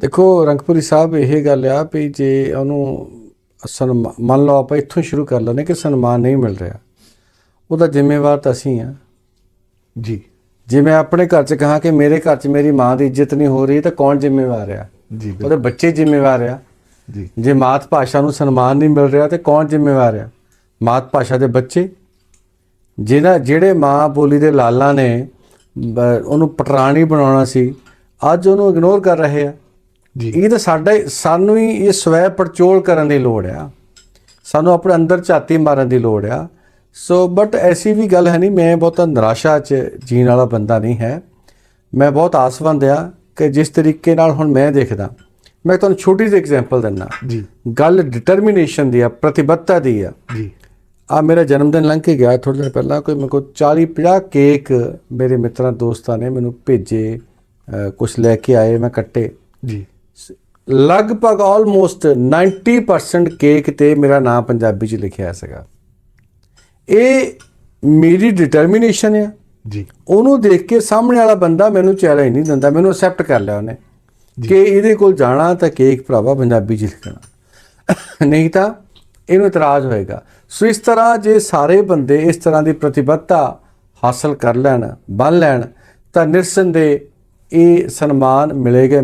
ਦੇਖੋ ਰੰਗਪੁਰੀ ਸਾਹਿਬ ਇਹ ਗੱਲ ਆ ਵੀ ਜੇ ਉਹਨੂੰ ਸਨਮਾ ਮੰਨ ਲਓ ਆਪਾਂ ਇੱਥੋਂ ਸ਼ੁਰੂ ਕਰ ਲੈਂਦੇ ਕਿ ਸਨਮਾਨ ਨਹੀਂ ਮਿਲ ਰਿਹਾ। ਉਹਦਾ ਜ਼ਿੰਮੇਵਾਰ ਤਾਂ ਅਸੀਂ ਆ। ਜੀ। ਜੇ ਮੈਂ ਆਪਣੇ ਘਰ 'ਚ ਕਹਾਂ ਕਿ ਮੇਰੇ ਘਰ 'ਚ ਮੇਰੀ ਮਾਂ ਦੀ ਇੱਜ਼ਤ ਨਹੀਂ ਹੋ ਰਹੀ ਤਾਂ ਕੌਣ ਜ਼ਿੰਮੇਵਾਰ ਆ? ਜੀ ਉਹਦੇ ਬੱਚੇ ਜ਼ਿੰਮੇਵਾਰ ਆ। ਜੀ। ਜੇ ਮਾਤ ਭਾਸ਼ਾ ਨੂੰ ਸਨਮਾਨ ਨਹੀਂ ਮਿਲ ਰਿਹਾ ਤੇ ਕੌਣ ਜ਼ਿੰਮੇਵਾਰ ਆ? ਮਾਤ ਭਾਸ਼ਾ ਦੇ ਬੱਚੇ। ਜਿਹਨਾਂ ਜਿਹੜੇ ਮਾਂ ਬੋਲੀ ਦੇ ਲਾਲਾਂ ਨੇ ਉਹਨੂੰ ਪਟਰਾਣੀ ਬਣਾਉਣਾ ਸੀ ਅੱਜ ਉਹਨੂੰ ਇਗਨੋਰ ਕਰ ਰਹੇ ਆ। ਇਹ ਤਾਂ ਸਾਡਾ ਸਾਨੂੰ ਹੀ ਇਹ ਸਵੈ ਪਰਚੋਲ ਕਰਨ ਦੀ ਲੋੜ ਆ। ਸਾਨੂੰ ਆਪਣੇ ਅੰਦਰ ਝਾਤੀ ਮਾਰਨ ਦੀ ਲੋੜ ਆ। ਸੋ ਬਟ ਐਸੀ ਵੀ ਗੱਲ ਹੈ ਨਹੀਂ ਮੈਂ ਬਹੁਤਾ ਨਿਰਾਸ਼ਾ 'ਚ ਜੀਣ ਵਾਲਾ ਬੰਦਾ ਨਹੀਂ ਹੈ। ਮੈਂ ਬਹੁਤ ਆਸਵੰਦ ਆ ਕਿ ਜਿਸ ਤਰੀਕੇ ਨਾਲ ਹੁਣ ਮੈਂ ਦੇਖਦਾ। ਮੈਂ ਤੁਹਾਨੂੰ ਛੋਟੀ ਜਿਹੀ ਐਗਜ਼ਾਮਪਲ ਦਿੰਦਾ। ਜੀ। ਗੱਲ ਡਿਟਰਮੀਨੇਸ਼ਨ ਦੀ ਆ ਪ੍ਰਤੀਬੱਧਤਾ ਦੀ ਆ। ਜੀ। ਆ ਮੇਰਾ ਜਨਮ ਦਿਨ ਲੰਘ ਕੇ ਗਿਆ ਥੋੜੇ ਦਿਨ ਪਹਿਲਾਂ ਕੋਈ ਮੇਰੇ ਕੋਲ 40 50 ਕੇਕ ਮੇਰੇ ਮਿੱਤਰਾਂ ਦੋਸਤਾਂ ਨੇ ਮੈਨੂੰ ਭੇਜੇ ਕੁਝ ਲੈ ਕੇ ਆਏ ਮੈਂ ਕੱਟੇ। ਜੀ। ਲਗਭਗ ਆਲਮੋਸਟ 90% ਕੇਕ ਤੇ ਮੇਰਾ ਨਾਮ ਪੰਜਾਬੀ ਚ ਲਿਖਿਆ ਸੀਗਾ। ਇਹ ਮੇਰੀ ਡਿਟਰਮੀਨੇਸ਼ਨ ਆ। ਜੀ। ਉਹਨੂੰ ਦੇਖ ਕੇ ਸਾਹਮਣੇ ਵਾਲਾ ਬੰਦਾ ਮੈਨੂੰ ਚੈਲੰਜ ਨਹੀਂ ਦਿੰਦਾ ਮੈਨੂੰ ਅਸੈਪਟ ਕਰ ਲਿਆ ਉਹਨੇ ਕਿ ਇਹਦੇ ਕੋਲ ਜਾਣਾ ਤਾਂ ਕੇਕ ਭਰਾਵਾ ਪੰਜਾਬੀ ਚ ਲਿਖਣਾ। ਨਹੀਂ ਤਾਂ ਇਹਨੂੰ ਇਤਰਾਜ਼ ਹੋਏਗਾ। ਸੋ ਇਸ ਤਰ੍ਹਾਂ ਜੇ ਸਾਰੇ ਬੰਦੇ ਇਸ ਤਰ੍ਹਾਂ ਦੀ ਪ੍ਰਤੀਬੱਧਤਾ ਹਾਸਲ ਕਰ ਲੈਣ ਬਣ ਲੈਣ ਤਾਂ ਨਿਰਸੰਦੇਹ ਇਹ ਸਨਮਾਨ ਹੀ ਮਿਲੇਗਾ।